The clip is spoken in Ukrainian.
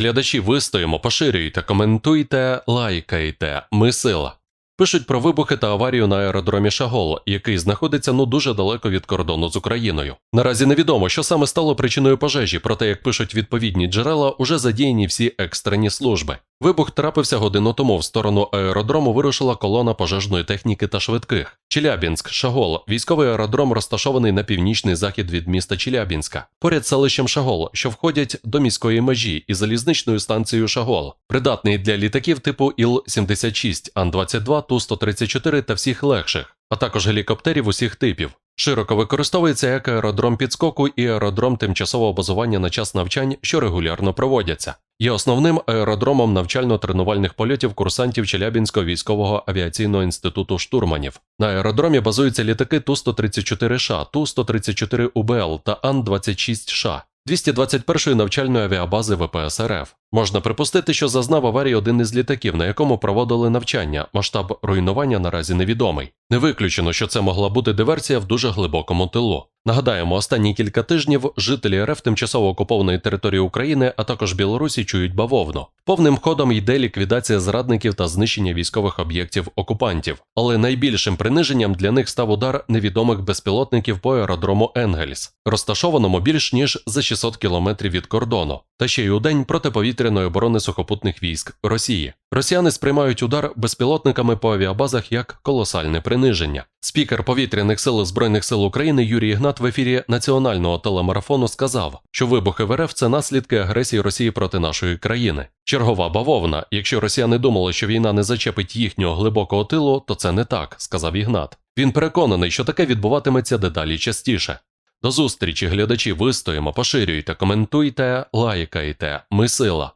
Глядачі вистоїмо, поширюйте, коментуйте, лайкайте. Ми сила. Пишуть про вибухи та аварію на аеродромі Шагол, який знаходиться ну дуже далеко від кордону з Україною. Наразі невідомо, що саме стало причиною пожежі, проте, як пишуть відповідні джерела, уже задіяні всі екстрені служби. Вибух трапився годину тому. В сторону аеродрому вирушила колона пожежної техніки та швидких. Челябінськ, Шагол, військовий аеродром розташований на північний захід від міста Челябінська, поряд селищем Шагол, що входять до міської межі і залізничною станцією Шагол, придатний для літаків типу Іл-76, Ан-22, Ту-134 та всіх легших, а також гелікоптерів усіх типів. Широко використовується як аеродром підскоку і аеродром тимчасового базування на час навчань, що регулярно проводяться. Є основним аеродромом навчально-тренувальних польотів курсантів Челябінського військового авіаційного інституту штурманів. На аеродромі базуються літаки Ту-134Ш, Ту-134УБЛ та Ан-26Ш. 221-ї навчальної авіабази ВПС РФ. Можна припустити, що зазнав аварії один із літаків, на якому проводили навчання. Масштаб руйнування наразі невідомий. Не виключено, що це могла бути диверсія в дуже глибокому тилу. Нагадаємо, останні кілька тижнів жителі РФ тимчасово окупованої території України, а також Білорусі чують бавовну. Повним ходом йде ліквідація зрадників та знищення військових об'єктів окупантів. Але найбільшим приниженням для них став удар невідомих безпілотників по аеродрому Енгельс, розташованому більш ніж за 600 кілометрів від кордону, та ще й у день протиповітряної оборони сухопутних військ Росії. Росіяни сприймають удар безпілотниками по авіабазах як колосальне приниження. Спікер повітряних сил Збройних сил України Юрій Ігнат в ефірі національного телемарафону сказав, що вибухи в РФ – це наслідки агресії Росії проти нашої країни. Чергова бавовна. Якщо росіяни думали, що війна не зачепить їхнього глибокого тилу, то це не так, сказав Ігнат. Він переконаний, що таке відбуватиметься дедалі частіше. До зустрічі, глядачі, вистоїмо, поширюйте, коментуйте, лайкайте. Ми сила.